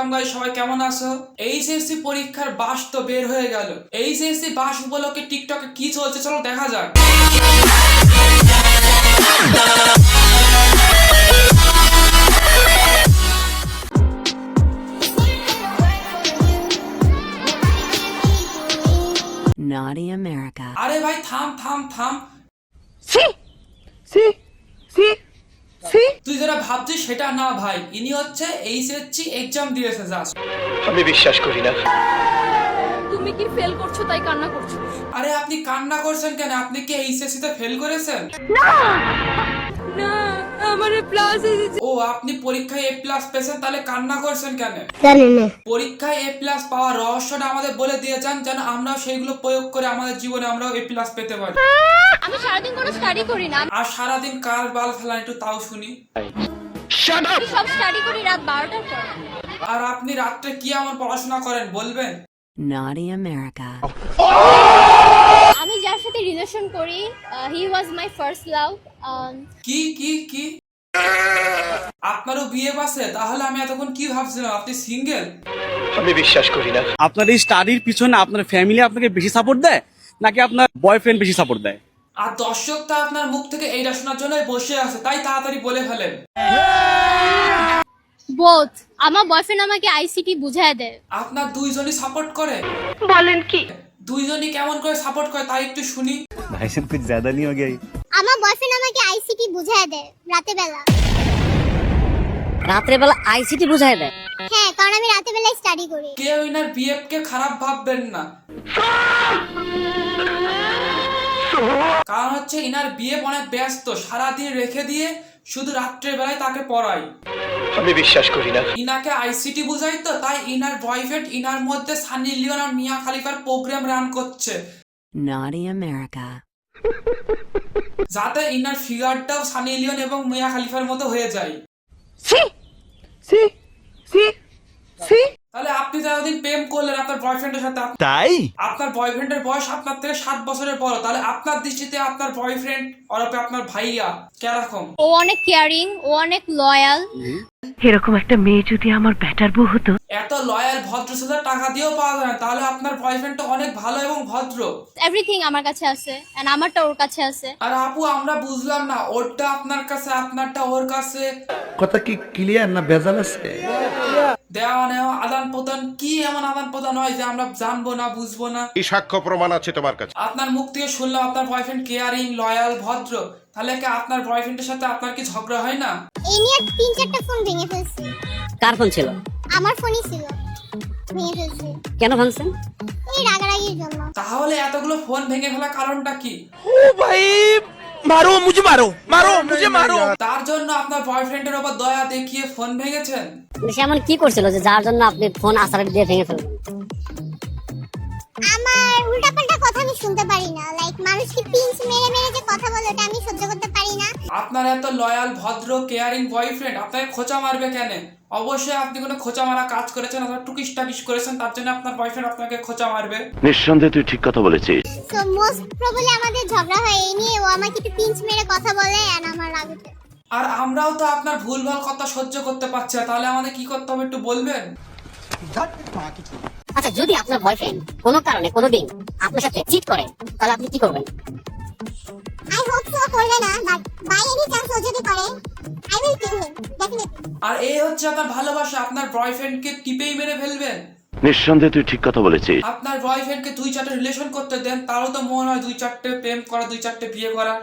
Welcome গাই সবাই কেমন আছো? এইচএসসি পরীক্ষার বাস তো বের হয়ে গেল। এইচএসসি বাস উপলক্ষে টিকটকে কি চলছে চলো দেখা যাক। Naughty America. আরে ভাই থাম থাম থাম। তুই যেটা ভাবছিস সেটা না ভাই। ইনি হচ্ছে এইচএসসি এক্সাম দিয়েছে জাস্ট আমি বিশ্বাস করি না। তুমি কি ফেল করছ তাই কান্না করছ? আরে আপনি কান্না করছেন কেন? আপনি কি এইচএসসি তে ফেল করেছেন? না! আমার প্লাস এসেছে ও আপনি পরীক্ষায় এ প্লাস পেয়েছেন তাহলে কান্না করছেন কেন? পরীক্ষায় এ প্লাস পাওয়ার রহস্যটা আমাদের বলে দিয়ে যান যেন আমরাও সেইগুলো প্রয়োগ করে আমাদের জীবনে আমরাও এ প্লাস পেতে পারি। আমি সারাদিন কোনো স্টাডি করি না। আর সারাদিন কার বাল ফেলান একটু তাও শুনি। আমি সব স্টাডি করি রাত বারোটার পর। আর আপনি রাত্রে কি এমন পড়াশোনা করেন বলবেন? Naughty America. আমি যার সাথে রিলেশন করি হি ওয়াজ মাই ফার্স্ট লাভ কি কি কি? আপনারও বিয়ে আছে তাহলে আমি এতক্ষণ কি ভাবছিলাম? আপনি সিঙ্গেল আমি বিশ্বাস করি না। আপনার এই স্টাডির পিছনে আপনার ফ্যামিলি আপনাকে বেশি সাপোর্ট দেয় নাকি আপনার বয়ফ্রেন্ড বেশি সাপোর্ট দেয়? আর দর্শক তা আপনার মুখ থেকে এই শোনার জন্য বসে আছে তাই তাড়াতাড়ি বলে ফেলেন। বোথ আমার বয়ফ্রেন্ড আমাকে আইসিটি বুঝায় দেয়। আপনার দুইজনই সাপোর্ট করে? বলেন কি? দুইজনই কেমন করে সাপোর্ট করে তাই একটু শুনি। ভাইসান কিছু জ্যাদা নিয়ে গেই আমার বয়ফ্রেন্ড আমাকে আইসিটি বুঝায় দেয় রাতে বেলা রাত্রেবেলা আইসিটি বুঝাই দেয়? হ্যাঁ কারণ আমি রাতে বেলায় স্টাডি করি। কেউ ইনার বিএফ কে খারাপ ভাববেন না। কারণ হচ্ছে ইনার বিয়ে অনেক ব্যস্ত সারাদিন রেখে দিয়ে শুধু রাত্রের বেলায় তাকে পড়াই আমি বিশ্বাস করি না। ইনাকে আইসিটি বুঝাই তো তাই ইনার বয়ফ্রেন্ড ইনার মধ্যে সানি লিওন আর মিয়া খালিফার প্রোগ্রাম রান করছে। Naughty America. যাতে ইনার ফিগারটাও সানি লিওন এবং মিয়া খালিফার মতো হয়ে যায়। তাহলে আপনি যতদিন প্রেম করলেন আপনার বয়ফ্রেন্ডের সাথে তাই? আপনার বয়ফ্রেন্ডের বয়স আপনার থেকে সাত বছরের বড় তাহলে আপনার দৃষ্টিতে আপনার বয়ফ্রেন্ড অরপে আপনার ভাইয়া কেরকম? ও অনেক কেয়ারিং ও অনেক লয়াল এরকম একটা মেয়ে যদি আমার ব্যাটার বউ হতো? এত লয়াল ভদ্র টাকা দিয়েও পাওয়া যায় না তাহলে আপনার বয়ফ্রেন্ডটা অনেক ভালো এবং ভদ্র। এভরিথিং আমার কাছে আছে এন্ড আমারটা ওর কাছে আছে। আর আপু আমরা বুঝলাম না ওরটা আপনার কাছে আপনারটা ওর কাছে। কথা কি ক্লিয়ার না ভেজাল আছে? দেওয়া নেওয়া আদান প্রদান কি এমন আদান প্রদান হয় যে আমরা জানব না বুঝব না? এই সাক্ষ্য প্রমাণ আছে তোমার কাছে। আপনার মুখ থেকে শুনলাম আপনার বয়ফ্রেন্ড কেয়ারিং লয়াল ভদ্র। তাহলে কি আপনার বয়ফ্রেন্ডের সাথে আপনার কি ঝগড়া হয় না? এই নিয়ে তিন চারটা ফোন ভেঙে ফেলছি। কার ফোন ছিল? আমার ফোনই ছিল। ভেঙে ফেলছি। কেন ভাঙছেন? এই রাগারাগির জন্য। তাহলে এতগুলো ফোন ভেঙে ফেলা কারণটা কি? তার জন্য আপনার বয়ফ্রেন্ডের ওপর দয়া দেখিয়ে ফোন ভেঙেছেন? সে এমন কি করছিল যে যার জন্য আপনি ফোন আসার দিয়ে ভেঙে ফেলবেন আমার উল্টাপাল্টা কথা আমি শুনতে পারি না। লাইক মানুষকে পিঞ্চ মেরে মেরে যে কথা বলে ওটা আমি সহ্য করতে পারি না। আপনার এত লয়াল ভদ্র কেয়ারিং বয়ফ্রেন্ড আপনাকে খোঁচা মারবে কেন? অবশ্যই আপনি কোনো খোঁচা মারা কাজ করেছেন অথবা টুকিস টাকিস করেছেন তার জন্য আপনার বয়ফ্রেন্ড আপনাকে খোঁচা মারবে। নিঃসন্দেহে তুই ঠিক কথা বলেছিস। সো মোস্ট প্রবলি আমাদের ঝগড়া হয় এই আমাকে একটু পিঞ্চ মেরে কথা বলে আর আমার রাগ উঠে আর আমরাও তো আপনার ভুলভাল কথা সহ্য করতে পারছি না তাহলে আমাদের কি করতে হবে একটু বলবেন? আচ্ছা যদি আপনার বয়ফ্রেন্ড কোনো কারণে কোনোদিন আপনার সাথে চিট করে তাহলে আপনি কি করবেন? আই হোপ সো করবে না বাট বাই এনি চান্স ও যদি করে I will kill him definitely আর এই হচ্ছে আপনার ভালোবাসা আপনার বয়ফ্রেন্ডকে টিপেই মেরে ফেলবেন। নিঃসন্দেহে তুই ঠিক কথা বলেছিস। আপনার বয়ফ্রেন্ডকে দুই চারটে রিলেশন করতে দেন, তারও তো মন হয় দুই চারটে প্রেম করা, দুই চারটে বিয়ে করা।